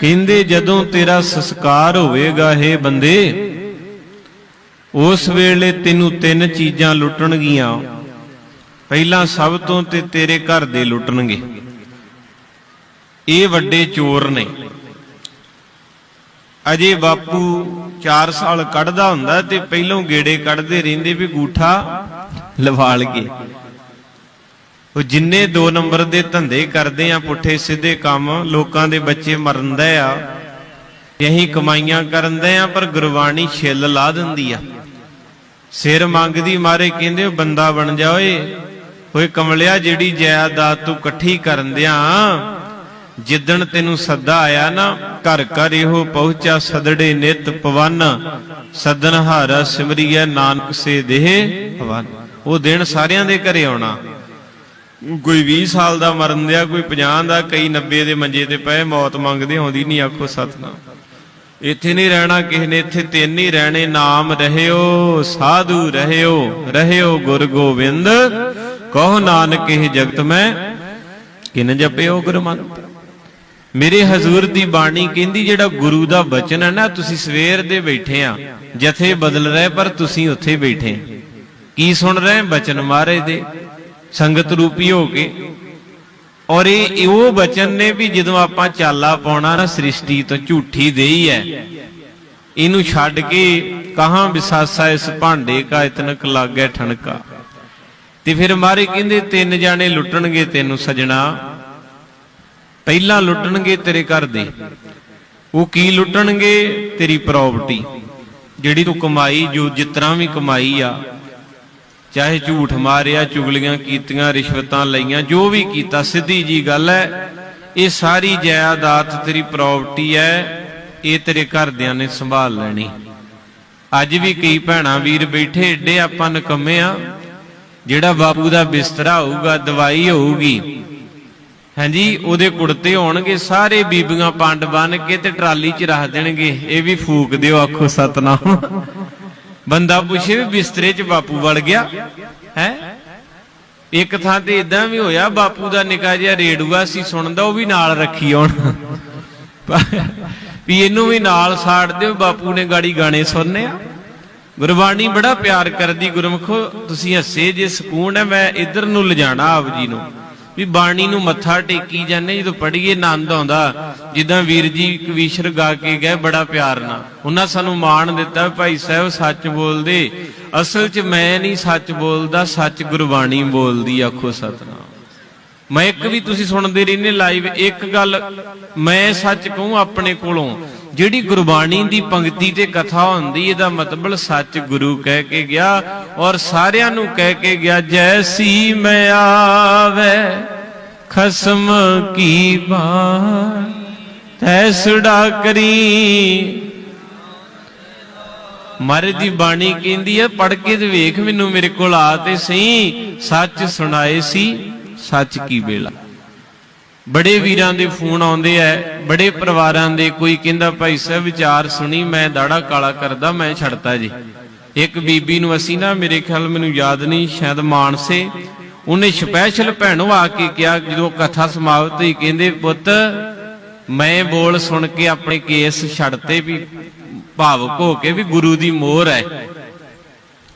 ਕਹਿੰਦੇ ਜਦੋਂ ਤੇਰਾ ਸੰਸਕਾਰ ਹੋਵੇਗਾ हे ਬੰਦੇ, ਉਸ ਵੇਲੇ ਤੈਨੂੰ ਤਿੰਨ ਚੀਜ਼ਾਂ ਲੁੱਟਣਗੀਆਂ। ਪਹਿਲਾਂ ਸਭ ਤੋਂ ਤੇ ਤੇਰੇ ਘਰ ਦੇ ਲੁੱਟਣਗੇ। ਇਹ ਵੱਡੇ ਚੋਰ ਨੇ। ਅਜੇ ਬਾਪੂ 4 ਸਾਲ ਕੱਢਦਾ ਹੁੰਦਾ ਤੇ ਪਹਿਲੋਂ ਗੇੜੇ ਕੱਢਦੇ ਰਹਿੰਦੇ ਵੀ ਗੂਠਾ ਲਵਾਲ ਕੇ ਉਹ ਜਿੰਨੇ 2 ਨੰਬਰ ਦੇ ਧੰਦੇ ਕਰਦੇ ਆ, ਪੁੱਠੇ ਸਿੱਧੇ ਕੰਮ, ਲੋਕਾਂ ਦੇ ਬੱਚੇ ਮਰਨਦੇ ਆ। ਇਹੀ ਕਮਾਈਆਂ ਕਰਨਦੇ ਆ, ਪਰ ਗੁਰਬਾਣੀ ਛਿੱਲ ਲਾ ਦਿੰਦੀ ਆ। ਸਿਰ ਮੰਗਦੀ ਮਾਰੇ ਕਹਿੰਦੇ, ਉਹ ਬੰਦਾ ਬਣ ਜਾ ਓਏ। ਓਏ ਕਮਲਿਆ, ਜਿਹੜੀ ਜਾਇਦਾਦ ਤੂੰ ਇਕੱਠੀ ਕਰਨ ਦਿਆਂ, ਜਿੱਦਣ ਤੈਨੂੰ ਸੱਦਾ ਆਇਆ ਨਾ, ਘਰ ਘਰ ਇਹੋ ਪਹੁੰਚਾ ਸਦੜੇ ਨਿਤ ਪਵਨ, ਸਦਨ ਹਾਰਾ ਸਿਮਰੀਐ, ਨਾਨਕ ਸੇ ਦੇਹ ਭਵਨ। ਉਹ ਦਿਨ ਸਾਰਿਆਂ ਦੇ ਘਰੇ ਆਉਣਾ। ਕੋਈ 20 ਸਾਲ ਦਾ ਮਰਨ ਦਿਆ, ਕੋਈ 50 ਦਾ, ਕਈ 90 ਦੇ ਮੰਜੇ ਤੇ ਪਏ, ਮੌਤ ਮੰਗਦੇ ਆਉਂਦੀ ਨਹੀਂ ਆਖੋ ਸਤਨਾਮ। ਇੱਥੇ ਨਹੀਂ ਰਹਿਣਾ ਕਿਸੇ ਨੇ, ਇੱਥੇ ਤਿੰਨ ਹੀ ਰਹਿਣੇ, ਨਾਮ ਰਹਿਓ, ਸਾਧੂ ਰਹਿਓ ਰਹਿਓ ਗੁਰ ਗੋਬਿੰਦ, ਕਹੋ ਨਾਨਕ ਇਹ ਜਗਤ ਮੈਂ, ਕਿਨ ਜਪਿਓ ਗੁਰ ਮੰਤਰ ਮੇਰੇ ਹਜ਼ੂਰ ਦੀ ਬਾਣੀ ਕਹਿੰਦੀ, ਜਿਹੜਾ ਗੁਰੂ ਦਾ ਬਚਨ ਹੈ ਨਾ, ਤੁਸੀਂ ਸਵੇਰ ਦੇ ਬੈਠੇ ਆ, ਜਥੇ ਬਦਲ ਰਹੇ, ਪਰ ਤੁਸੀਂ ਉੱਥੇ ਬੈਠੇ। ਕੀ ਸੁਣ ਰਹੇ, ਬਚਨ ਮਹਾਰਾਜ ਦੇ। ਸੰਗਤ ਰੂਪੀ ਹੋ ਕੇ। ਔਰ ਇਹ ਉਹ ਬਚਨ ਨੇ ਵੀ ਜਦੋਂ ਆਪਾਂ ਚਾਲਾ ਪਾਉਣਾ ਨਾ, ਸ੍ਰਿਸ਼ਟੀ ਤੋਂ ਝੂਠੀ ਦੇਈ ਹੈ। ਇਹਨੂੰ ਛੱਡ ਕੇ ਕਹਾਂ ਵਿਸਾਸਾ ਇਸ ਭਾਂਡੇ ਕਾ, ਇਤਨਕ ਲਾਗੈ ਠਣਕਾ। ਤੇ ਫਿਰ ਮਾਰੇ ਕਹਿੰਦੇ, ਤਿੰਨ ਜਾਣੇ ਲੁੱਟਣਗੇ ਤੈਨੂੰ ਸਜਣਾ। ਪਹਿਲਾਂ ਲੁੱਟਣਗੇ ਤੇਰੇ ਘਰ ਦੇ। ਉਹ ਕੀ ਲੁੱਟਣਗੇ? ਤੇਰੀ ਪ੍ਰਾਪਰਟੀ ਜਿਹੜੀ ਤੂੰ ਕਮਾਈ, ਜੋ ਜਿਤਨਾ ਵੀ ਕਮਾਈ ਆ ਚਾਹੇ ਝੂਠ ਮਾਰਿਆ, ਚੁਗਲੀਆਂ ਕੀਤੀਆਂ, ਰਿਸ਼ਵਤਾਂ ਲਈਆਂ, ਜੋ ਵੀ ਕੀਤਾ, ਸਿੱਧੀ ਜੀ ਗੱਲ ਹੈ, ਇਹ ਸਾਰੀ ਜਾਇਦਾਦ ਤੇਰੀ ਪ੍ਰਾਪਰਟੀ ਹੈ, ਇਹ ਤੇਰੇ ਘਰਦਿਆਂ ਨੇ ਸੰਭਾਲ ਲੈਣੀ। ਅੱਜ ਵੀ ਕਈ ਭੈਣਾ, ਵੀਰ ਬੈਠੇ, ਏਡੇ ਆਪਾਂ ਨਕਮੇ ਆ, ਜਿਹੜਾ ਬਾਪੂ ਦਾ ਬਿਸਤਰਾ ਹੋਊਗਾ, ਦਵਾਈ ਹੋਊਗੀ, ਹਾਂਜੀ, ਉਹਦੇ ਕੁੜਤੇ ਹੋਣਗੇ, ਸਾਰੇ ਬੀਬੀਆਂ ਪੰਡ ਬਨ ਕੇ ਤੇ ਟਰਾਲੀ 'ਚ ਰੱਖ ਦੇਣਗੇ, ਇਹ ਵੀ ਫੂਕ ਦਿਓ, ਆਖੋ ਸਤਨਾਮ। ਬੰਦਾ ਪੁੱਛੇ ਵੀ ਬਿਸਤਰੇ 'ਚ ਬਾਪੂ ਵੜ ਗਿਆ, ਹੈ? ਇੱਕ ਥਾਂ ਤੇ ਇਦਾਂ ਵੀ ਹੋਇਆ, ਬਾਪੂ ਦਾ ਨਿਕਾ ਜਿਹਾ ਰੇੜੂਆ ਸੀ ਸੁਣਦਾ, ਉਹ ਵੀ ਨਾਲ ਰੱਖੀ ਆਉਣ। ਵੀ ਇਹਨੂੰ ਵੀ ਨਾਲ ਸਾੜ ਦਿਓ, ਬਾਪੂ ਨੇ ਗਾੜੀ ਗਾਣੇ ਸੁਣਨੇ ਆ। ਗੁਰਬਾਣੀ ਬੜਾ ਪਿਆਰ ਕਰਦੀ, ਗੁਰਮਖੋ, ਤੁਸੀਂ ਹੱਸੇ ਜੇ, ਸਕੂਨ ਹੈ, ਮੈਂ ਇਧਰ ਨੂੰ ਲਿਜਾਣਾ ਆਪ ਜੀ ਨੂੰ। ਵੀ ਬਾਣੀ ਨੂੰ ਮੱਥਾ ਟੇਕੀ ਜਾਂਦੇ ਜਦੋਂ ਪੜ੍ਹੀਏ ਆਨੰਦ ਆਉਂਦਾ। ਜਿੱਦਾਂ ਵੀਰ ਜੀ ਕਵੀਸ਼ਰ ਗਾ ਕੇ ਗਏ, ਬੜਾ ਪਿਆਰ ਨਾਲ। ਉਹਨਾਂ ਸਾਨੂੰ ਮਾਣ ਦਿੱਤਾ, ਭਾਈ ਸਾਹਿਬ, ਸੱਚ ਬੋਲਦੇ। ਅਸਲ 'ਚ ਮੈਂ ਨਹੀਂ ਸੱਚ ਬੋਲਦਾ, ਸੱਚ ਗੁਰਬਾਣੀ ਬੋਲਦੀ ਆਖੋ ਸਤਨਾਮ। ਮੈਂ ਇੱਕ ਵੀ ਤੁਸੀਂ ਸੁਣਦੇ ਰਹਿੰਦੇ ਲਾਈਵ ਇੱਕ ਗੱਲ ਮੈਂ ਸੱਚ ਕਹੂੰ ਆਪਣੇ ਕੋਲੋਂ ਜਿਹੜੀ ਗੁਰਬਾਣੀ ਦੀ ਪੰਕਤੀ ਤੇ ਕਥਾ ਹੁੰਦੀ, ਇਹਦਾ ਮਤਲਬ ਸੱਚ ਗੁਰੂ ਕਹਿ ਕੇ ਗਿਆ ਔਰ ਸਾਰਿਆਂ ਨੂੰ ਕਹਿ ਕੇ ਗਿਆ, ਜੈਸੀ ਮੈਂ ਆਵੇ, ਖਸਮ ਕੀ ਬਾਤ ਤੈਸੜਾ ਕਰੀ। ਮਹਾਰਾਜ ਦੀ ਬਾਣੀ ਕਹਿੰਦੀ ਹੈ ਪੜ ਕੇ ਤੇ ਵੇਖ ਮੈਨੂੰ ਮੇਰੇ ਕੋਲ ਆ ਤੇ ਸਹੀ, ਸੱਚ ਸੁਣਾਏ ਸੀ, ਸੱਚ ਕੀ ਵੇਲਾ। ਬੜੇ ਵੀਰਾਂ ਦੇ ਫੋਨ ਆਉਂਦੇ ਐ, ਬੜੇ ਪਰਿਵਾਰਾਂ ਦੇ ਕੋਈ ਕਹਿੰਦਾ, ਭਾਈ ਸਾਹਿਬ, ਵਿਚਾਰ ਸੁਣੀ, ਮੈਂ ਦਾੜਾ ਕਾਲਾ ਕਰਦਾ, ਮੈਂ ਛੱਡਤਾ ਜੀ। ਇੱਕ ਬੀਬੀ ਨੂੰ ਅਸੀਂ ਨਾ, ਮੇਰੇ ਖਿਆਲ ਮੈਨੂੰ ਯਾਦ ਨਹੀਂ, ਸ਼ਾਇਦ ਮਾਨਸੇ, ਉਹਨੇ ਸਪੈਸ਼ਲ ਭੈਣੋ ਆ ਕੇ ਕਿਹਾ, ਜਦੋਂ ਕਥਾ ਸਮਾਪਤ ਹੋਈ, ਕਹਿੰਦੇ, ਪੁੱਤ, ਮੈਂ ਬੋਲ ਸੁਣ ਕੇ ਆਪਣੇ ਕੇਸ ਛੱਡਤੇ ਵੀ, ਭਾਵਕ ਹੋ ਕੇ ਵੀ ਗੁਰੂ ਦੀ ਮੋਹਰ ਹੈ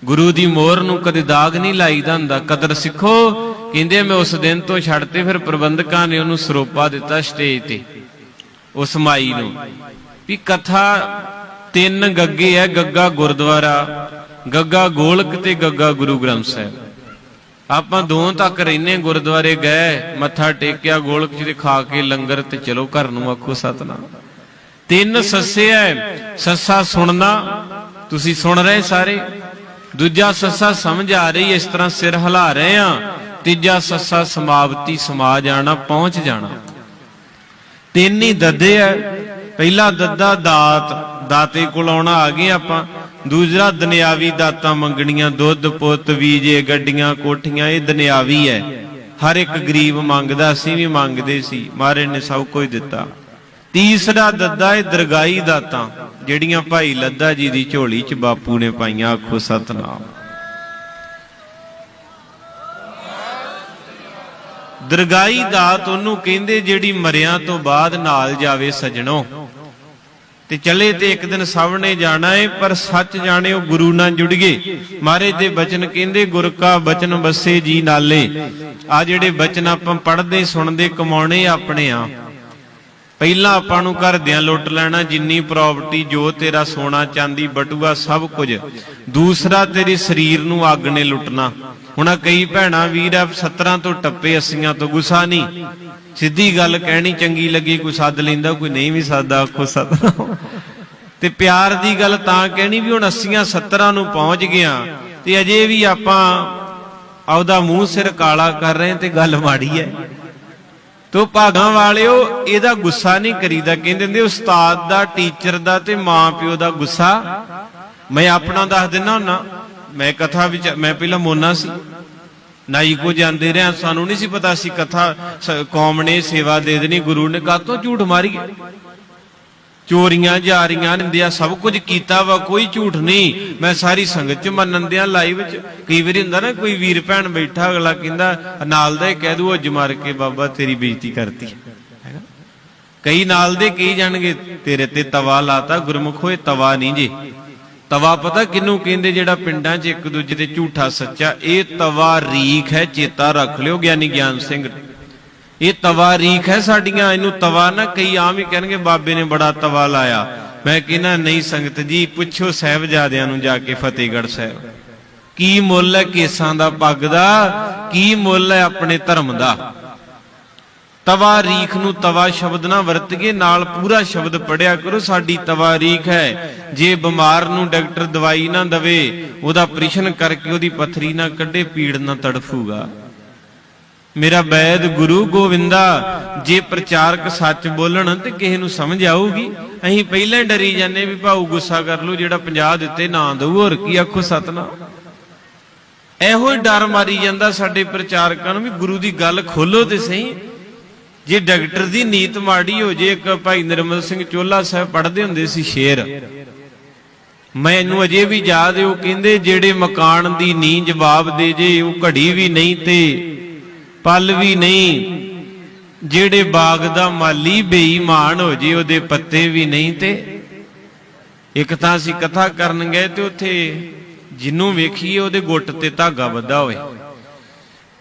ਗੁਰੂ ਦੀ ਮੋਹਰ ਨੂੰ ਕਦੇ ਦਾਗ ਨਹੀਂ ਲਾਈਦਾ ਹੁੰਦਾ। ਕਦਰ ਸਿੱਖੋ ਕਹਿੰਦੇ ਮੈਂ ਉਸ ਦਿਨ ਤੋਂ ਛੱਡ ਤੇ ਫਿਰ ਪ੍ਰਬੰਧਕਾਂ ਨੇ ਉਹਨੂੰ ਸਰੋਪਾ ਦਿੱਤਾ ਸਟੇਜ ਤੇ, ਉਸ ਮਾਈ ਨੂੰ। ਵੀ ਕਥਾ ਤਿੰਨ ਗੱਗੇ ਹੈ ਗੱਗਾ ਗੁਰਦੁਆਰਾ, ਗੱਗਾ ਗੋਲਕ ਤੇ ਗੱਗਾ ਗੁਰੂ ਗ੍ਰੰਥ ਸਾਹਿਬ। ਆਪਾਂ ਦੋਹਾਂ ਤੱਕ ਰਹਿਨੇ ਗੁਰਦੁਆਰੇ ਗਏ, ਮੱਥਾ ਟੇਕਿਆ, ਗੋਲਕ ਚ ਤੇ ਖਾ ਕੇ ਲੰਗਰ ਤੇ ਚਲੋ ਘਰ ਨੂੰ ਆਖੋ ਸਤਨਾਮ। ਤਿੰਨ ਸੱਸੇ ਹੈ ਸੱਸਾ ਸੁਣਨਾ, ਤੁਸੀਂ ਸੁਣ ਰਹੇ ਸਾਰੇ? ਦੂਜਾ ਸੱਸਾ ਸਮਝ ਆ ਰਹੀ, ਇਸ ਤਰ੍ਹਾਂ ਸਿਰ ਹਿਲਾ ਰਹੇ ਆ ਤੀਜਾ ਸੱਸਾ ਸਮਾਪਤੀ ਸਮਾ ਜਾਣਾ ਪਹੁੰਚ ਜਾਣਾ। ਤਿੰਨ ਹੀ ਦੱਦੇ ਆ। ਪਹਿਲਾ ਦੱਦਾ ਦਾਤ, ਦਾਤੇ ਕੋਲ ਆਉਣਾ, ਆ ਗਏ ਆਪਾਂ। ਦੂਜਾ ਦੁਨਿਆਵੀ ਦਾਤਾਂ ਮੰਗਣੀਆਂ, ਦੁੱਧ, ਪੁੱਤ, ਵੀਜੇ, ਗੱਡੀਆਂ, ਕੋਠੀਆਂ, ਇਹ ਦੁਨਿਆਵੀ ਹੈ ਹਰ ਇੱਕ ਗਰੀਬ ਮੰਗਦਾ ਸੀ ਵੀ ਮੰਗਦੇ ਸੀ। ਮਹਾਰਾਜ ਨੇ ਸਭ ਕੁਝ ਦਿੱਤਾ। ਤੀਸਰਾ ਦੱਦਾ ਇਹ ਦਰਗਾਈ ਦਾਤਾਂ, ਜਿਹੜੀਆਂ ਭਾਈ ਲੱਦਾ ਜੀ ਦੀ ਝੋਲੀ 'ਚ ਬਾਪੂ ਨੇ ਪਾਈਆਂ, ਆਖੋ ਸਤਨਾਮ। ਦਰਗਾਈ ਦਾਤ ਉਹਨੂੰ ਕਹਿੰਦੇ ਜਿਹੜੀ ਮਰਿਆਂ ਤੋਂ ਬਾਅਦ ਨਾਲ ਜਾਵੇ ਸਜਣੋ। ਤੇ ਚਲੇ ਤੇ ਇੱਕ ਦਿਨ ਸਭ ਨੇ ਜਾਣਾ ਏ, ਪਰ ਸੱਚ ਜਾਣਿਓ ਗੁਰੂ ਨਾਲ ਜੁੜ ਗਏ। ਮਹਾਰਾਜ ਦੇ ਬਚਨ ਕਹਿੰਦੇ, ਗੁਰ ਕਾ ਬਚਨ ਬਸੇ ਜੀ ਨਾਲੇ। ਆ ਜਿਹੜੇ ਬਚਨ ਆਪਾਂ ਪੜ੍ਹਦੇ, ਸੁਣਦੇ, ਕਮਾਉਣੇ ਆਪਣੇ ਆ ਪਹਿਲਾਂ ਆਪਾਂ ਨੂੰ ਘਰਦਿਆਂ ਲੁੱਟ ਲੈਣਾ, ਜਿੰਨੀ ਪ੍ਰਾਪਰਟੀ ਜੋ ਤੇਰਾ ਸੋਨਾ, ਚਾਂਦੀ, ਬਟੂਆ, ਸਭ ਕੁਝ। ਦੂਸਰਾ ਤੇਰੇ ਸਰੀਰ ਨੂੰ ਅੱਗ ਨੇ ਲੁੱਟਣਾ। ਹੁਣ ਕਈ ਭੈਣਾ ਵੀਰ ਆ 17 ਤੋਂ ਟੱਪੇ 80 ਤੋਂ ਗੁੱਸਾ ਨਹੀਂ। ਸਿੱਧੀ ਗੱਲ ਕਹਿਣੀ ਚੰਗੀ ਲੱਗੀ, ਕੋਈ ਸੱਦ ਲੈਂਦਾ, ਕੋਈ ਨਹੀਂ ਵੀ ਸੱਦਾ ਆਖੋ ਸੱਦਣਾ ਤੇ ਪਿਆਰ ਦੀ ਗੱਲ ਤਾਂ ਕਹਿਣੀ ਵੀ ਹੁਣ 80 70 ਨੂੰ ਪਹੁੰਚ ਗਿਆ ਤੇ ਅਜੇ ਵੀ ਆਪਾਂ ਆਪਦਾ ਮੂੰਹ ਸਿਰ ਕਾਲਾ ਕਰ ਰਹੇ ਤੇ ਗੱਲ ਮਾੜੀ ਹੈ। ਤੋ ਭਾਗਾਂ ਵਾਲਿਓ, ਇਹਦਾ ਗੁੱਸਾ ਨਹੀਂ ਕਰੀਦਾ। ਕਹਿੰਦੇ ਹੁੰਦੇ, ਉਸਤਾਦ ਦਾ, ਟੀਚਰ ਦਾ ਤੇ ਮਾਂ ਪਿਓ ਦਾ ਗੁੱਸਾ। ਮੈਂ ਆਪਣਾ ਦੱਸ ਦਿੰਦਾ ਹੁੰਨਾ। ਮੈਂ ਕਥਾ ਵਿੱਚ, ਮੈਂ ਪਹਿਲਾਂ ਮੋਨਾ ਸੀ। ਨਾਈ ਕੋ ਜਾਂਦੇ ਰਿਹਾ, ਸਾਨੂੰ ਨਹੀਂ ਸੀ ਪਤਾ ਸੀ ਕਥਾ ਕੌਮ ਨੇ ਸੇਵਾ ਦੇ ਦੇਣੀ, ਗੁਰੂ ਨੇ ਕਾਤੋਂ ਝੂਠ ਮਾਰੀ? ਚੋਰੀਆਂ ਜਾਰੀਆਂ ਨਿੰਦਿਆ ਸਭ ਕੁਝ ਕੀਤਾ ਵਾ, ਕੋਈ ਝੂਠ ਨਹੀਂ। ਮੈਂ ਸਾਰੀ ਸੰਗਤ ਚ ਮੰਨਣ ਦਿਆਂ ਲਾਈਵ ਚ। ਕਈ ਵਾਰੀ ਹੁੰਦਾ ਨਾ, ਕੋਈ ਵੀਰ ਭੈਣ ਬੈਠਾ, ਅਗਲਾ ਕਹਿੰਦਾ, ਨਾਲ ਦਾ ਕਹਿ ਦੂ ਅੱਜ ਮਾਰ ਕੇ, ਬਾਬਾ ਤੇਰੀ ਬੇਇੱਜ਼ਤੀ ਕਰਤੀ। ਹੈਗਾ ਕਈ ਨਾਲ ਦੇ ਕਹੀ ਜਾਣਗੇ, ਤੇਰੇ ਤੇ ਤਵਾ ਲਾਤਾ, ਗੁਰਮੁਖ ਹੋਏ ਤਵਾ ਨਹੀਂ ਜੀ। ਤਵਾ ਪਤਾ ਕਿਹਨੂੰ ਕਹਿੰਦੇ ਜਿਹੜਾ ਪਿੰਡਾਂ 'ਚ ਇੱਕ ਦੂਜੇ ਤੇ ਝੂਠਾ ਸੱਚਾ? ਇਹ ਤਵਾ ਰੀਖ ਹੈ, ਚੇਤਾ ਰੱਖ ਲਿਓ ਗਿਆਨੀ ਗਿਆਨ ਸਿੰਘ। ਇਹ ਤਵਾ ਰੀਖ ਹੈ ਸਾਡੀਆਂ, ਇਹਨੂੰ ਤਵਾ ਨਾ ਕਈ ਆਮ ਹੀ ਕਹਿਣਗੇ, ਬਾਬੇ ਨੇ ਬੜਾ ਤਵਾ ਲਾਇਆ। ਮੈਂ ਕਹਿੰਦਾ, ਨਹੀਂ ਸੰਗਤ ਜੀ, ਪੁੱਛੋ ਸਹਿਬਜ਼ਾਦਿਆਂ ਨੂੰ ਜਾ ਕੇ ਫਤਿਹਗੜ੍ਹ ਸਾਹਿਬ। ਕੀ ਮੁੱਲ ਹੈ ਕੇਸਾਂ ਦਾ ਪੱਗ ਦਾ? ਕੀ ਮੁੱਲ ਹੈ ਆਪਣੇ ਧਰਮ ਦਾ? ਤਵਾ ਰੀਖ ਨੂੰ ਤਵਾ ਸ਼ਬਦ ਨਾ ਵਰਤਗੇ ਨਾਲ ਪੂਰਾ ਸ਼ਬਦ ਪੜਿਆ ਕਰੋ, ਸਾਡੀ ਤਵਾ ਰੀਖ ਹੈ। ਜੇ ਬਿਮਾਰ ਨੂੰ ਡਾਕਟਰ ਦਵਾਈ ਨਾ ਦਵੇ, ਉਹਦਾ ਪ੍ਰਸ਼ਨ ਕਰਕੇ ਉਹਦੀ ਪਥਰੀ ਨਾ ਕੱਢੇ, ਪੀੜ ਨਾ ਤੜਫੂਗਾ। ਮੇਰਾ ਬੈਦ ਗੁਰੂ ਗੋਵਿੰਦਾ, ਜੇ ਪ੍ਰਚਾਰਕ ਸੱਚ ਬੋਲਣ ਤੇ ਕਿਸੇ ਨੂੰ ਸਮਝ ਆਊਗੀ, ਅਸੀਂ ਪਹਿਲਾਂ ਹੀ ਡਰੀ ਜਾਂਦੇ ਵੀ ਭਾਊ ਗੁੱਸਾ ਕਰ ਲੂ ਜਿਹੜਾ 50 ਦਿੱਤੇ ਨਾ ਦਊ, ਹੋਰ ਕੀ ਆਖੋ ਸਤਨਾਮ। ਇਹੋ ਹੀ ਡਰ ਮਾਰੀ ਜਾਂਦਾ ਸਾਡੇ ਪ੍ਰਚਾਰਕਾਂ ਨੂੰ ਵੀ ਗੁਰੂ ਦੀ ਗੱਲ ਖੋਲੋ ਤੇ ਸਹੀ। ਜੇ ਡਾਕਟਰ ਦੀ ਨੀਤ ਮਾੜੀ ਹੋ ਜੇ, ਇੱਕ ਭਾਈ ਨਿਰਮਲ ਸਿੰਘ ਚੋਲਾ ਸਾਹਿਬ ਪੜ੍ਹਦੇ ਹੁੰਦੇ ਸੀ ਸ਼ੇਰ। ਮੈਨੂੰ ਅਜੇ ਵੀ ਯਾਦ ਹੈ, ਉਹ ਕਹਿੰਦੇ, ਜਿਹੜੇ ਮਕਾਨ ਦੀ ਨੀ ਜਵਾਬ ਦੇ ਜੇ, ਉਹ ਘੜੀ ਵੀ ਨਹੀਂ ਤੇ ਪਲ ਵੀ ਨਹੀਂ। ਜਿਹੜੇ ਬਾਗ ਦਾ ਮਾਲੀ ਬੇਈਮਾਨ ਹੋ ਜੇ, ਉਹਦੇ ਪੱਤੇ ਵੀ ਨਹੀਂ ਤੇ। ਇੱਕ ਤਾਂ ਅਸੀਂ ਕਥਾ ਕਰਨ ਗਏ ਤੇ ਉੱਥੇ ਜਿੰਨੂੰ ਵੇਖੀਏ, ਉਹਦੇ ਗੁੱਟ ਤੇ ਧਾਗਾ ਬੱਧਾ ਹੋਵੇ।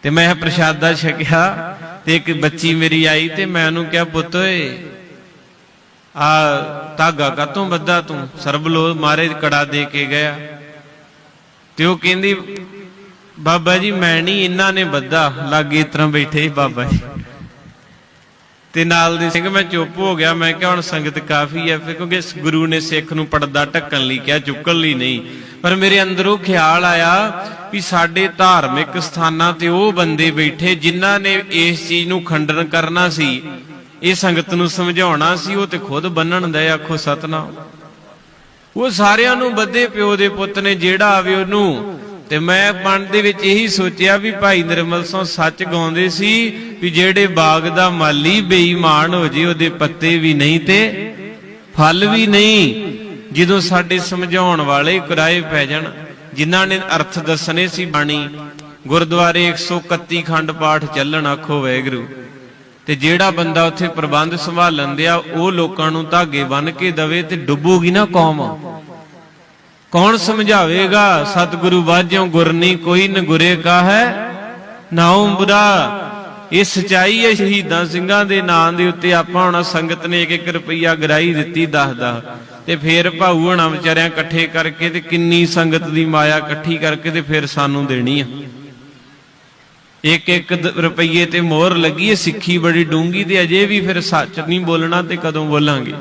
ਤੇ ਮੈਂ ਪ੍ਰਸ਼ਾਦਾ ਛਕਿਆ ਤੇ ਇੱਕ ਬੱਚੀ ਮੇਰੀ ਆਈ ਤੇ ਮੈਂ ਉਹਨੂੰ ਕਿਹਾ, ਪੁੱਤ ਓਏ, ਆ ਧਾਗਾ ਕਾਤੋਂ ਬੱਧਾ ਤੂੰ? ਸਰਬਲੋ ਮਾਰੇ ਕੜਾ ਦੇ ਕੇ ਗਿਆ। ਤੇ ਉਹ ਕਹਿੰਦੀ, ਬਾਬਾ ਜੀ, ਮੈਂ ਨਹੀਂ, ਇਹਨਾਂ ਨੇ ਬੱਧਾ ਲਾਗੇ ਇਸ ਤਰ੍ਹਾਂ ਬੈਠੇ ਸੀ ਬਾਬਾ ਜੀ। ਤੇ ਨਾਲ ਦੇ ਸਿੰਘ ਮੈਂ ਚੁੱਪ ਹੋ ਗਿਆ। ਮੈਂ ਕਿਹਾ, ਹੁਣ ਸੰਗਤ ਕਾਫੀ ਹੈ ਫਿਰ ਕਿਉਂਕਿ ਗੁਰੂ ਨੇ ਸਿੱਖ ਨੂੰ ਪਰਦਾ ਢੱਕਣ ਲਈ ਕਿਹਾ, ਚੁੱਕਣ ਲਈ ਨਹੀਂ। ਪਰ ਮੇਰੇ ਅੰਦਰੋਂ ਖਿਆਲ ਆਇਆ ਵੀ ਸਾਡੇ ਧਾਰਮਿਕ ਸਥਾਨਾਂ ਤੇ ਉਹ ਬੰਦੇ ਬੈਠੇ ਜਿਨ੍ਹਾਂ ਨੇ ਇਸ ਚੀਜ਼ ਨੂੰ ਖੰਡਨ ਕਰਨਾ ਸੀ, ਇਹ ਸੰਗਤ ਨੂੰ ਸਮਝਾਉਣਾ ਸੀ, ਉਹ ਤੇ ਖੁਦ ਬੰਨਣ ਦੇ ਆਖੋ ਸਤਨਾਮ। ਉਹ ਸਾਰਿਆਂ ਨੂੰ ਬੱਧੇ ਪਿਓ ਦੇ ਪੁੱਤ ਨੇ ਜਿਹੜਾ ਆਵੇ ਉਹਨੂੰ। ਤੇ ਮੈਂ ਮਨ ਦੇ ਵਿੱਚ ਇਹੀ ਸੋਚਿਆ ਵੀ ਭਾਈ ਨਿਰਮਲ ਸਿੰਘ ਸੱਚ ਗਾਉਂਦੇ ਸੀ ਵੀ ਜਿਹੜੇ ਬਾਗ ਦਾ ਮਾਲੀ ਬੇਈਮਾਨ ਹੋ ਜੇ, ਉਹਦੇ ਪੱਤੇ ਵੀ ਨਹੀਂ ਤੇ ਫਲ ਵੀ ਨਹੀਂ, ਜਦੋਂ ਸਾਡੇ ਸਮਝਾਉਣ ਵਾਲੇ ਕੁਰਾਏ ਪੈ ਜਾਣ। ਜਿਨ੍ਹਾਂ ਨੇ ਅਰਥ ਦੱਸਣੇ ਸੀ ਬਾਣੀ, ਗੁਰਦੁਆਰੇ 131 ਖੰਡ ਪਾਠ ਚੱਲਣ ਆਖੋ ਵੈਗਰੂ ਤੇ ਜਿਹੜਾ ਬੰਦਾ ਉੱਥੇ ਪ੍ਰਬੰਧ ਸੰਭਾਲਣ ਦਿਆ ਉਹ ਲੋਕਾਂ ਨੂੰ ਧਾਗੇ ਬੰਨ ਕੇ ਦਵੇ ਤੇ ਡੁੱਬੂਗੀ ਨਾ ਕੌਮ। ਕੌਣ ਸਮਝਾਵੇਗਾ, ਸਤਿਗੁਰੂ ਵਾਜਿਓ ਗੁਰਨੀ ਕੋਈ ਨ ਗੁਰੇ ਕਾ ਹੈ ਨਾਉ ਬੁਰਾ ਇਹ ਸਚਾਈ ਹੈ ਸ਼ਹੀਦਾਂ ਸਿੰਘਾਂ ਦੇ ਨਾਂ ਦੇ ਉੱਤੇ। ਆਪਾਂ ਹੁਣ ਸੰਗਤ ਨੇ ਇੱਕ ਇੱਕ ਰੁਪਈਆ ਗਰਾਈ ਦਿੱਤੀ ਦੱਸਦਾ ਤੇ ਫੇਰ ਭਾਊ ਹਣਾ ਵਿਚਾਰਿਆਂ ਇਕੱਠੇ ਕਰਕੇ ਤੇ ਕਿੰਨੀ ਸੰਗਤ ਦੀ ਮਾਇਆ ਇਕੱਠੀ ਕਰਕੇ ਤੇ ਫਿਰ ਸਾਨੂੰ ਦੇਣੀ ਆ। ਇੱਕ ਇੱਕ ਰੁਪਈਏ ਤੇ ਮੋਹਰ ਲੱਗੀ ਹੈ ਸਿੱਖੀ ਬੜੀ ਡੂੰਗੀ ਤੇ ਅਜੇ ਵੀ ਫਿਰ ਸੱਚ ਨਹੀਂ ਬੋਲਣਾ ਤੇ ਕਦੋਂ ਬੋਲਾਂਗੇ।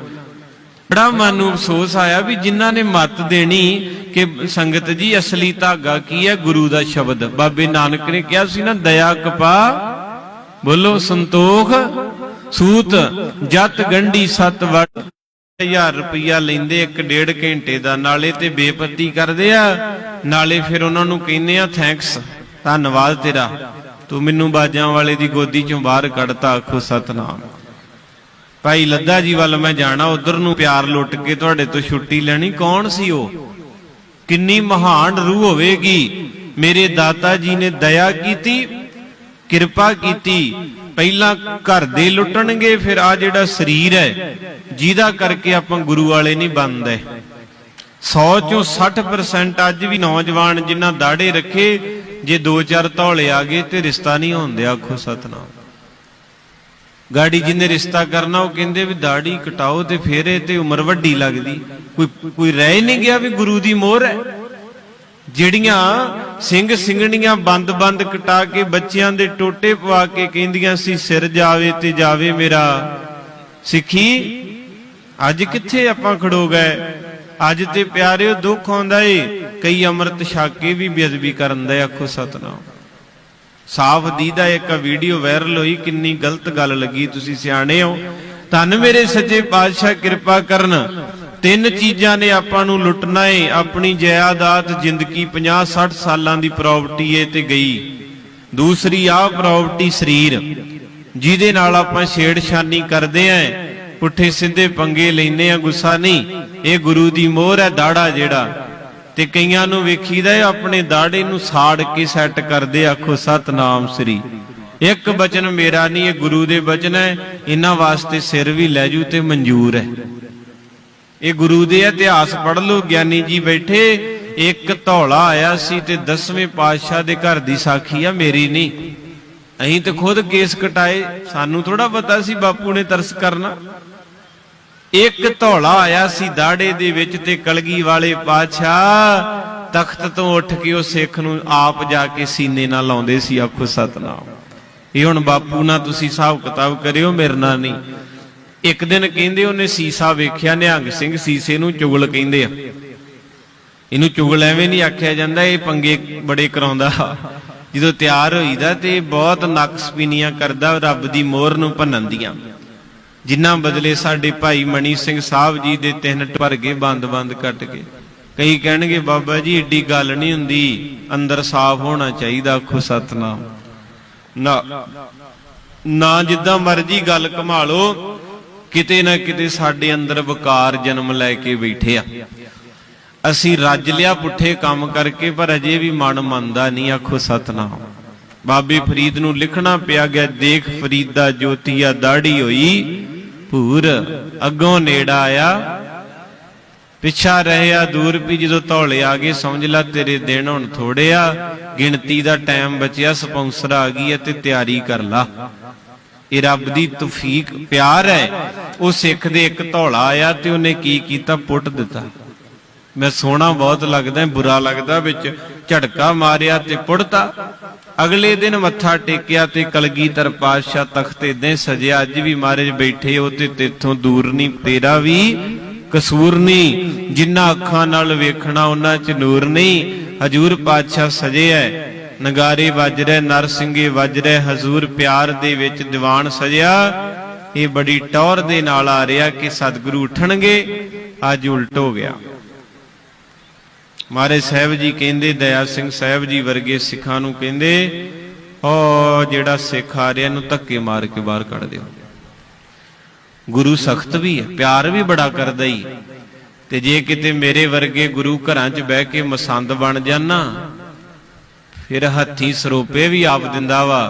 ਬੜਾ ਮਨ ਨੂੰ ਅਫਸੋਸ ਆਇਆ ਵੀ ਜਿਨ੍ਹਾਂ ਨੇ ਮੱਤ ਦੇਣੀ ਕਿ ਸੰਗਤ ਜੀ, ਅਸਲੀ ਧਾਗਾ ਕੀ ਹੈ ਗੁਰੂ ਦਾ ਸ਼ਬਦ। ਬਾਬੇ ਨਾਨਕ ਨੇ ਕਿਹਾ ਸੀ ਨਾ, ਦਇਆ ਕਪਾ, ਬੋਲੋ ਸੰਤੋਖ, ਸੂਤ, ਜਤ ਗੰਢੀ ਸਤ ਵਟ 1000 ਰੁਪਇਆ ਲੈਂਦੇ ਇੱਕ ਡੇਢ ਘੰਟੇ ਦਾ, ਨਾਲੇ ਤੇ ਬੇਪਤੀ ਕਰਦੇ ਆ। ਨਾਲੇ ਫਿਰ ਉਹਨਾਂ ਨੂੰ ਕਹਿੰਦੇ ਆ ਥੈਂਕਸ ਧੰਨਵਾਦ ਤੇਰਾ। ਤੂੰ ਮੈਨੂੰ ਬਾਜਾਂ ਵਾਲੇ ਦੀ ਗੋਦੀ ਚੋਂ ਬਾਹਰ ਕੱਢਤਾ, ਆਖੋ ਸਤਨਾਮ। ਭਾਈ ਲੱਦਾ ਜੀ ਵੱਲ ਮੈਂ ਜਾਣਾ, ਉਧਰ ਨੂੰ ਪਿਆਰ ਲੁੱਟ ਕੇ ਤੁਹਾਡੇ ਤੋਂ ਛੁੱਟੀ ਲੈਣੀ। ਕੌਣ ਸੀ ਉਹ? ਕਿੰਨੀ ਮਹਾਨ ਰੂਹ ਹੋਵੇਗੀ। ਮੇਰੇ ਦਾਤਾ ਜੀ ਨੇ ਦਇਆ ਕੀਤੀ, ਕਿਰਪਾ ਕੀਤੀ। ਪਹਿਲਾਂ ਘਰ ਦੇ ਲੁੱਟਣਗੇ, ਫਿਰ ਆ ਜਿਹੜਾ ਸਰੀਰ ਹੈ, ਜਿਹਦਾ ਕਰਕੇ ਆਪਾਂ ਗੁਰੂ ਵਾਲੇ ਨਹੀਂ ਬਣਦੇ। 100 ਚੋਂ 60% ਅੱਜ ਵੀ ਨੌਜਵਾਨ ਜਿਨ੍ਹਾਂ ਦਾੜੇ ਰੱਖੇ, ਜੇ ਦੋ ਚਾਰ ਧੌਲੇ ਆ ਗਏ ਤੇ ਰਿਸ਼ਤਾ ਨਹੀਂ ਹੁੰਦੇ ਆਖੋ ਸਤਨਾਮ। ਗਾੜੀ ਜਿੰਨੇ ਰਿਸ਼ਤਾ ਕਰਨਾ, ਉਹ ਕਹਿੰਦੇ ਵੀ ਦਾੜੀ ਕਟਾਓ ਤੇ ਫੇਰੇ ਤੇ ਉਮਰ ਵੱਡੀ ਲੱਗਦੀ। ਕੋਈ ਕੋਈ ਰਹਿ ਨਹੀਂ ਗਿਆ ਵੀ ਗੁਰੂ ਦੀ ਮੋਹਰ ਹੈ। ਜਿਹੜੀਆਂ ਸਿੰਘ ਸਿੰਘਣੀਆਂ ਬੰਦ-ਬੰਦ ਕਟਾ ਕੇ ਬੱਚਿਆਂ ਦੇ ਟੋਟੇ ਪਵਾ ਕੇ ਕਹਿੰਦੀਆਂ ਸੀ, ਸਿਰ ਜਾਵੇ ਤੇ ਜਾਵੇ ਮੇਰਾ। ਸਿੱਖੀ, ਅੱਜ ਕਿੱਥੇ ਆਪਾਂ ਖੜੋ ਗਏ? ਅੱਜ ਤੇ ਪਿਆਰਿਓ ਦੁੱਖ ਆਉਂਦਾ ਏ। ਕਈ ਅੰਮ੍ਰਿਤ ਛਾਕੇ ਵੀ ਬੇਅਦਬੀ ਕਰਨ ਦਾ ਆਖੋ ਸਤਨਾਮ। ਸਾਫ਼ ਦੀਦਾ ਇੱਕ ਵੀਡੀਓ ਵਾਇਰਲ ਹੋਈ, ਕਿੰਨੀ ਗਲਤ ਗੱਲ ਲੱਗੀ ਤੁਸੀਂ ਸਿਆਣੇ ਹੋ। ਧੰਨ ਮੇਰੇ ਸੱਚੇ ਪਾਤਸ਼ਾਹ, ਕਿਰਪਾ ਕਰਨ। ਤਿੰਨ ਚੀਜ਼ਾਂ ਨੇ ਆਪਾਂ ਨੂੰ ਲੁੱਟਣਾ ਏ। ਆਪਣੀ ਜਾਇਦਾਦ ਜ਼ਿੰਦਗੀ 50 60 ਸਾਲਾਂ ਦੀ ਪ੍ਰਾਪਰਟੀ ਏ ਤੇ ਗਈ। ਦੂਸਰੀ ਆ ਪ੍ਰਾਪਰਟੀ ਸਰੀਰ। ਜਿਹਦੇ ਨਾਲ ਆਪਾਂ ਛੇੜਛਾਨੀ ਕਰਦੇ ਆਂ। ਪੁੱਠੇ ਸਿੱਧੇ ਪੰਗੇ ਲੈਨੇ ਆ, ਗੁੱਸਾ ਨਹੀਂ। ਇਹ ਗੁਰੂ ਦੀ ਮੋਹਰ ਹੈ, ਦਾੜਾ ਜਿਹੜਾ। ਤੇ ਕਈਆਂ ਨੂੰ ਵੇਖੀਦਾ ਹੈ ਆਪਣੇ ਦਾੜੇ ਨੂੰ ਸਾੜ ਕੇ ਸੈੱਟ ਕਰਦੇ ਆਖੋ, ਸਤਨਾਮ ਸ੍ਰੀ। ਇੱਕ ਬਚਨ ਮੇਰਾ ਨਹੀਂ, ਇਹ ਗੁਰੂ ਦੇ ਬਚਨ ਹੈ। ਇਹਨਾਂ ਵਾਸਤੇ ਸਿਰ ਵੀ ਲੈ ਜੂ ਤੇ ਮਨਜ਼ੂਰ ਹੈ। ਇਹ ਗੁਰੂ ਦੇ ਇਤਿਹਾਸ ਪੜ ਲਓ, ਗਿਆਨੀ ਜੀ ਬੈਠੇ, ਇੱਕ ਧੌਲਾ ਆਇਆ ਸੀ ਤੇ 10ਵੇਂ ਪਾਤਸ਼ਾਹ ਦੇ ਘਰ ਦੀ ਸਾਖੀ ਆ, ਮੇਰੀ ਨਹੀਂ। ਅਸੀਂ ਤੇ ਖੁਦ ਕੇਸ ਕਟਾਏ, ਸਾਨੂੰ ਥੋੜਾ ਪਤਾ ਸੀ ਬਾਪੂ ਨੇ ਤਰਸ ਕਰਨਾ। ਇੱਕ ਧੌਲਾ ਆਇਆ ਸੀ ਦਾੜੇ ਦੇ ਵਿੱਚ ਤੇ ਕਲਗੀ ਵਾਲੇ ਪਾਤਸ਼ਾਹ ਤਖਤ ਤੋਂ ਉੱਠ ਕੇ ਉਹ ਸਿੱਖ ਨੂੰ ਆਪ ਜਾ ਕੇ ਸੀਨੇ ਨਾਲ ਲਾਉਂਦੇ ਸੀ, ਆਖੋ ਸਤਨਾਮ। ਇਹ ਹੁਣ ਬਾਪੂ ਨਾਲ ਤੁਸੀਂ ਹਿਸਾਬ ਕਿਤਾਬ ਕਰਿਓ, ਮੇਰੇ ਨਾਲ ਨਹੀਂ। ਇੱਕ ਦਿਨ ਕਹਿੰਦੇ ਉਹਨੇ ਸੀਸਾ ਵੇਖਿਆ, ਨਿਹੰਗ ਸਿੰਘ ਸੀਸੇ ਨੂੰ ਚੁਗਲ ਕਹਿੰਦੇ ਆ। ਇਹਨੂੰ ਚੁਗਲ ਐਵੇਂ ਨਹੀਂ ਆਖਿਆ ਜਾਂਦਾ, ਇਹ ਪੰਗੇ ਬੜੇ ਕਰਾਉਂਦਾ। ਜਦੋਂ ਤਿਆਰ ਹੋਈਦਾ ਤੇ ਬਹੁਤ ਨਕਸਪੀਨੀਆਂ ਕਰਦਾ, ਰੱਬ ਦੀ ਮੋਹਰ ਨੂੰ ਭੰਨਣ ਦੀਆਂ ਜਿਨ੍ਹਾਂ ਬਦਲੇ ਸਾਡੇ ਭਾਈ ਮਣੀ ਸਿੰਘ ਸਾਹਿਬ ਜੀ ਦੇ ਤਿੰਨ ਭਰ ਗਏ ਬੰਦ-ਬੰਦ ਕੱਟ ਕੇ ਕਈ ਕਹਿਣਗੇ, ਬਾਬਾ ਜੀ, ਏਡੀ ਗੱਲ ਨਹੀਂ ਹੁੰਦੀ, ਅੰਦਰ ਸਾਫ਼ ਹੋਣਾ ਚਾਹੀਦਾ, ਆਖੋ ਸਤਨਾਮ। ਨਾ ਨਾ ਜਿੱਦਾਂ ਮਰਜ਼ੀ ਗੱਲ ਘਮਾ ਲਓ ਕਿਤੇ ਨਾ ਕਿਤੇ ਸਾਡੇ ਅੰਦਰ ਵਿਕਾਰ ਜਨਮ ਲੈ ਕੇ ਬੈਠੇ ਆ। ਅਸੀਂ ਰੱਜ ਲਿਆ ਪੁੱਠੇ ਕੰਮ ਕਰਕੇ, ਪਰ ਅਜੇ ਵੀ ਮਨ ਮੰਨਦਾ ਨਹੀਂ ਆਖੋ ਸਤਨਾਮ। ਬਾਬੇ ਫਰੀਦ ਨੂੰ ਲਿਖਣਾ ਪਿਆ ਗਿਆ, ਦੇਖ ਫਰੀਦਾ ਜੋਤੀਆ ਦਾੜੀ ਹੋਈ, ਭੂਰ ਅੱਗੋਂ ਨੇੜਾ ਆਇਆ। ਪਿੱਛਾ ਰਹਿਆ ਦੂਰ ਵੀ ਜਦੋਂ ਧੌਲੇ ਆ ਗਏ, ਸਮਝ ਲੈ ਤੇਰੇ ਦਿਨ ਹੁਣ ਥੋੜੇ ਆ। ਗਿਣਤੀ ਦਾ ਟਾਈਮ ਬਚਿਆ, ਸਪਾਂਸਰ ਆ ਗਈ ਹੈ ਤੇ ਤਿਆਰੀ ਕਰ ਲਾ। ਇਹ ਰੱਬ ਦੀ ਤੌਫੀਕ ਪਿਆਰ ਹੈ। ਉਹ ਸਿੱਖ ਦੇ ਇੱਕ ਧੌਲਾ ਆਇਆ ਤੇ ਉਹਨੇ ਕੀ ਕੀਤਾ? ਪੁੱਟ ਦਿੱਤਾ। ਮੈਂ ਸੋਹਣਾ ਬਹੁਤ ਲੱਗਦਾ, ਬੁਰਾ ਲੱਗਦਾ, ਵਿੱਚ ਝਟਕਾ ਮਾਰਿਆ ਤੇ ਪੁੱਟਤਾ। ਅਗਲੇ ਦਿਨ ਮੱਥਾ ਟੇਕਿਆ ਤੇ ਕਲਗੀਧਰ ਪਾਤਸ਼ਾਹ ਤਖਤੇ ਦੇ ਸਜਿਆ। ਅੱਜ ਵੀ ਮਹਾਰਾਜ ਬੈਠੇ ਹੋ ਤੇ ਤੇਥੋਂ ਦੂਰ ਨਹੀਂ, ਤੇਰਾ ਵੀ ਕਸੂਰ ਨਹੀਂ। ਜਿੰਨਾ ਅੱਖਾਂ ਨਾਲ ਵੇਖਣਾ, ਉਹਨਾਂ 'ਚ ਨੂਰ ਨਹੀਂ। ਹਜੂਰ ਪਾਤਸ਼ਾਹ ਸਜੇ ਹੈ। ਨਗਾਰੇ ਵੱਜ ਰਹੇ, ਨਰਸਿੰਗੇ ਵੱਜ ਰਹੇ, ਹਜ਼ੂਰ ਪਿਆਰ ਦੇ ਵਿੱਚ ਦੀਵਾਨ ਸਜਿਆ। ਇਹ ਬੜੀ ਟੌਰ ਦੇ ਨਾਲ ਆ ਰਿਹਾ ਕਿ ਸਤਿਗੁਰੂ ਉਠਣਗੇ, ਅੱਜ ਉਲਟ ਹੋ ਗਿਆ। ਮਾਰੇ ਸਾਹਿਬ ਜੀ ਕਹਿੰਦੇ, ਦਇਆ ਸਿੰਘ ਸਾਹਿਬ ਜੀ ਵਰਗੇ ਸਿੱਖਾਂ ਨੂੰ ਕਹਿੰਦੇ, ਓ, ਜਿਹੜਾ ਸਿੱਖ ਆ ਰਿਹਾ, ਇਹਨੂੰ ਧੱਕੇ ਮਾਰ ਕੇ ਬਾਹਰ ਕੱਢ ਦਿਓ। ਗੁਰੂ ਸਖਤ ਵੀ ਹੈ, ਪਿਆਰ ਵੀ ਬੜਾ ਕਰਦਾ ਹੀ ਤੇ ਜੇ ਕਿਤੇ ਮੇਰੇ ਵਰਗੇ ਗੁਰੂ ਘਰਾਂ 'ਚ ਬਹਿ ਕੇ ਮਸੰਦ ਬਣ ਜਾਣਾ ਫਿਰ ਹੱਥੀ ਸਰੋਪੇ ਵੀ ਆਪ ਦਿੰਦਾ ਵਾ,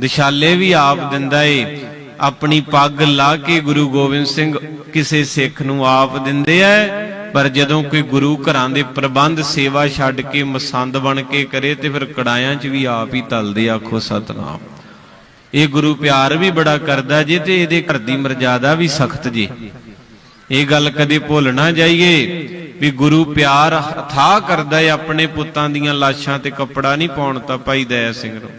ਦਿਸ਼ਾਲੇ ਵੀ ਆਪ ਦਿੰਦਾ ਏ। ਆਪਣੀ ਪੱਗ ਲਾ ਕੇ ਗੁਰੂ ਗੋਬਿੰਦ ਸਿੰਘ ਕਿਸੇ ਸਿੱਖ ਨੂੰ ਆਪ ਦਿੰਦੇ ਐ, ਪਰ ਜਦੋਂ ਕੋਈ ਗੁਰੂ ਘਰਾਂ ਦੇ ਪ੍ਰਬੰਧ ਸੇਵਾ ਛੱਡ ਕੇ ਮਸੰਦ ਬਣ ਕੇ ਕਰੇ ਤੇ ਫਿਰ ਕੜਾਇਆਂ 'ਚ ਵੀ ਆਪ ਹੀ ਤਲਦੇ ਆਖੋ ਸਤਨਾਮ। ਇਹ ਗੁਰੂ ਪਿਆਰ ਵੀ ਬੜਾ ਕਰਦਾ ਜੇ ਤੇ ਇਹਦੇ ਘਰ ਦੀ ਮਰਜ਼ਾਦਾ ਵੀ ਸਖਤ ਜੀ। ਇਹ ਗੱਲ ਕਦੇ ਭੁੱਲ ਨਾ ਜਾਈਏ। ਵੀ ਗੁਰੂ ਪਿਆਰ ਅਥਾਹ ਕਰਦਾ ਹੈ ਆਪਣੇ ਪੁੱਤਾਂ ਦੀਆਂ ਲਾਸ਼ਾਂ ਤੇ ਕੱਪੜਾ ਨਹੀਂ ਪਾਉਣ ਤਾਂ ਭਾਈ ਦਇਆ ਸਿੰਘ ਨੂੰ।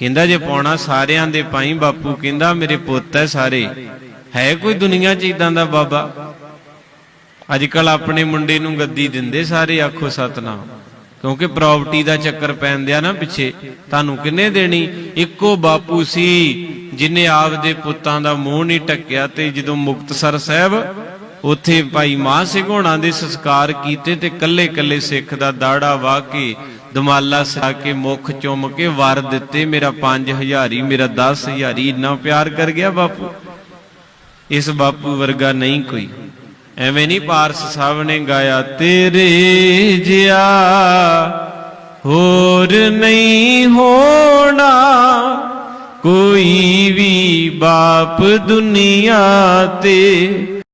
ਕਹਿੰਦਾ ਜੇ ਪਾਉਣਾ ਸਾਰਿਆਂ ਦੇ ਪਾਈ ਬਾਪੂ, ਕਹਿੰਦਾ ਮੇਰੇ ਪੁੱਤ ਹੈ ਸਾਰੇ। ਹੈ ਕੋਈ ਦੁਨੀਆ 'ਚ ਇਦਾਂ ਦਾ ਬਾਬਾ? ਅੱਜ ਕੱਲ ਆਪਣੇ ਮੁੰਡੇ ਨੂੰ ਗੱਦੀ ਦਿੰਦੇ ਸਾਰੇ, ਆਖੋ ਸਤਨਾਮ। ਕਿਉਂਕਿ ਪ੍ਰਾਪਰਟੀ ਦਾ ਚੱਕਰ ਪੈਂਦਿਆ ਨਾ ਪਿੱਛੇ। ਤੁਹਾਨੂੰ ਕਿੰਨੇ ਦੇਣੀ? ਇੱਕੋ ਬਾਪੂ ਸੀ, ਜਿਨੇ ਆਪਦੇ ਪੁੱਤਾਂ ਦਾ ਮੋਹ ਨਹੀਂ ਟੱਕਿਆ ਤੇ ਜਦੋਂ ਮੁਕਤਸਰ ਸਾਹਿਬ ਉੱਥੇ ਭਾਈ ਮਾਨ ਸਿੰਘ ਹੋਣਾ ਦੇ ਸੰਸਕਾਰ ਕੀਤੇ ਤੇ ਕੱਲੇ ਕੱਲੇ ਸਿੱਖ ਦਾ ਦਾੜਾ ਵਾਹ ਕੇ ਦਮਾਲਾ ਸਾ ਕੇ ਮੁਖ ਚੁੰਮ ਕੇ ਵਾਰ ਦਿੱਤੇ, ਮੇਰਾ 5000 ਮੇਰਾ 10000 ਇੰਨਾ ਪਿਆਰ ਕਰ ਗਿਆ ਬਾਪੂ। ਇਸ ਬਾਪੂ ਵਰਗਾ ਨਹੀਂ ਕੋਈ। ਐਵੇਂ ਨਹੀਂ ਪਾਰਸ ਸਾਹਿਬ ਨੇ ਗਾਇਆ, ਤੇਰੇ ਜਿਆ ਹੋਰ ਨਹੀਂ ਹੋਣਾ, ਕੋਈ ਵੀ ਬਾਪ ਦੁਨੀਆ ਤੇ